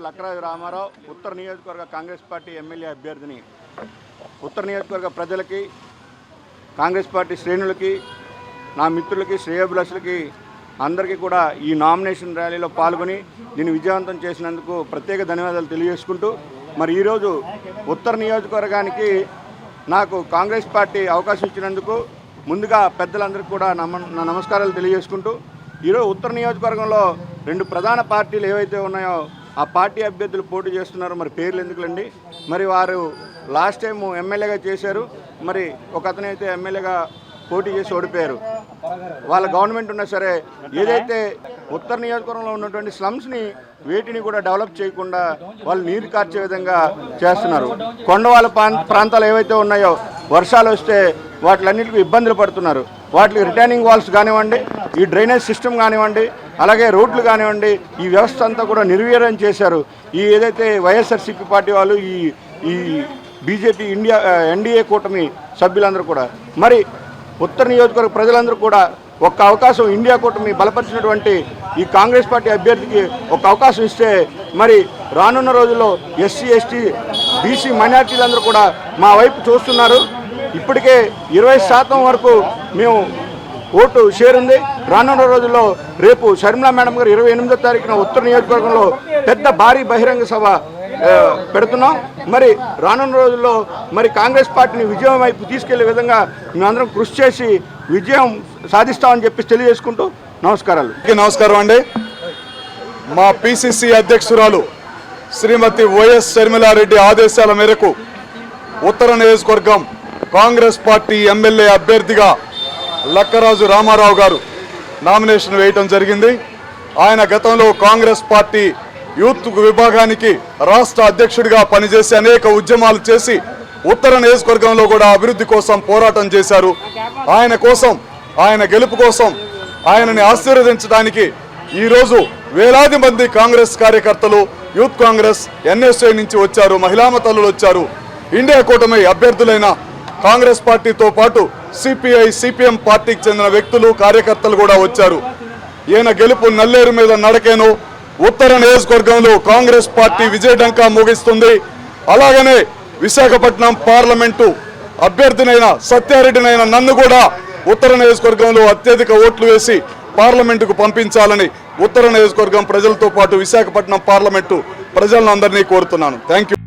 పేరు లక్కరాజు రామారావు. ఉత్తర నియోజకవర్గ Congress party MLA అభ్యర్థిని. ఉత్తర నియోజకవర్గ ప్రజలకి కాంగ్రెస్ పార్టీ శ్రేణులకి నా మిత్రులకి శ్రేయోభిలాషులకి అందరికీ కూడా ఈ నామినేషన్ ర్యాలీలో పాల్గొని దీన్ని విజయవంతం చేసినందుకు ప్రత్యేక ధన్యవాదాలు తెలియజేసుకుంటూ మరి ఈరోజు ఉత్తర నియోజకవర్గానికి నాకు కాంగ్రెస్ పార్టీ అవకాశం ఇచ్చినందుకు ముందుగా పెద్దలందరికీ కూడా నమ నా నమస్కారాలు తెలియజేసుకుంటూ ఈరోజు ఉత్తర నియోజకవర్గంలో రెండు ప్రధాన పార్టీలు ఏవైతే ఉన్నాయో ఆ పార్టీ అభ్యర్థులు పోటీ చేస్తున్నారు. మరి పేర్లు ఎందుకులండి? మరి వారు లాస్ట్ టైం ఎమ్మెల్యేగా చేశారు. మరి ఒక అతనైతే ఎమ్మెల్యేగా పోటీ చేసి ఓడిపోయారు. వాళ్ళ గవర్నమెంట్ ఉన్నా సరే ఏదైతే ఉత్తర నియోజకవర్గంలో ఉన్నటువంటి స్లమ్స్ని వేటిని కూడా డెవలప్ చేయకుండా వాళ్ళు నీరు కార్చే విధంగా చేస్తున్నారు. కొండవాళ్ళ ప్రాంతాలు ఏవైతే ఉన్నాయో వర్షాలు వస్తే వాటిలన్నింటికి ఇబ్బందులు పడుతున్నారు. వాటికి రిటర్నింగ్ వాల్స్ కానివ్వండి ఈ డ్రైనేజ్ సిస్టమ్ కానివ్వండి అలాగే రోడ్లు కానివ్వండి ఈ వ్యవస్థ అంతా కూడా నిర్వీర్యం చేశారు. ఈ ఏదైతే వైఎస్ఆర్సీపీ పార్టీ వాళ్ళు ఈ ఈ బీజేపీ ఇండియా ఎన్డీఏ కూటమి సభ్యులందరూ కూడా మరి ఉత్తర నియోజకవర్గ ప్రజలందరూ కూడా ఒక్క అవకాశం ఇండియా కూటమి బలపరిచినటువంటి ఈ కాంగ్రెస్ పార్టీ అభ్యర్థికి ఒక అవకాశం ఇస్తే మరి రానున్న రోజుల్లో ఎస్సీ ఎస్టీ బీసీ మైనార్టీలందరూ కూడా మా వైపు చూస్తున్నారు. ఇప్పటికే ఇరవై శాతం వరకు మేము ఓటు షేర్ ఉంది. రానున్న రోజుల్లో రేపు షర్మిలా మేడం గారు ఇరవై ఎనిమిదో తారీఖున ఉత్తర నియోజకవర్గంలో పెద్ద భారీ బహిరంగ సభ పెడుతున్నాం. మరి రానున్న రోజుల్లో మరి కాంగ్రెస్ పార్టీని విజయం వైపు తీసుకెళ్ళే విధంగా మేమందరం కృషి చేసి విజయం సాధిస్తామని చెప్పి తెలియజేసుకుంటూ నమస్కారాలు. నమస్కారం అండి. మా పిసిసి అధ్యక్షురాలు శ్రీమతి వైఎస్ షర్మిలారెడ్డి ఆదేశాల మేరకు ఉత్తర నియోజకవర్గం కాంగ్రెస్ పార్టీ ఎమ్మెల్యే అభ్యర్థిగా లక్కరాజు రామారావు గారు నామినేషన్ వేయటం జరిగింది. ఆయన గతంలో కాంగ్రెస్ పార్టీ యూత్ విభాగానికి రాష్ట్ర అధ్యక్షుడిగా పనిచేసి అనేక ఉద్యమాలు చేసి ఉత్తర నియోజకవర్గంలో కూడా అభివృద్ధి కోసం పోరాటం చేశారు. ఆయన కోసం ఆయన గెలుపు కోసం ఆయనని ఆశీర్వదించడానికి ఈరోజు వేలాది మంది కాంగ్రెస్ కార్యకర్తలు యూత్ కాంగ్రెస్ ఎన్ఎస్ఐ నుంచి వచ్చారు మహిళా మతాలు వచ్చారు. ఇండియా కూటమి అభ్యర్థులైన కాంగ్రెస్ పార్టీతో పాటు సిపిఐ సిపిఎం పార్టీకి చెందిన వ్యక్తులు కార్యకర్తలు కూడా వచ్చారు. ఈయన గెలుపు నల్లేరు మీద నడకేను. ఉత్తర నియోజకవర్గంలో కాంగ్రెస్ పార్టీ విజయడంకా ముగిస్తుంది. అలాగనే విశాఖపట్నం పార్లమెంటు అభ్యర్థినైన సత్యారెడ్డినైన నన్ను కూడా ఉత్తర నియోజకవర్గంలో అత్యధిక ఓట్లు వేసి పార్లమెంటుకు పంపించాలని ఉత్తర నియోజకవర్గం ప్రజలతో పాటు విశాఖపట్నం పార్లమెంటు ప్రజలందరినీ కోరుతున్నాను. Thank you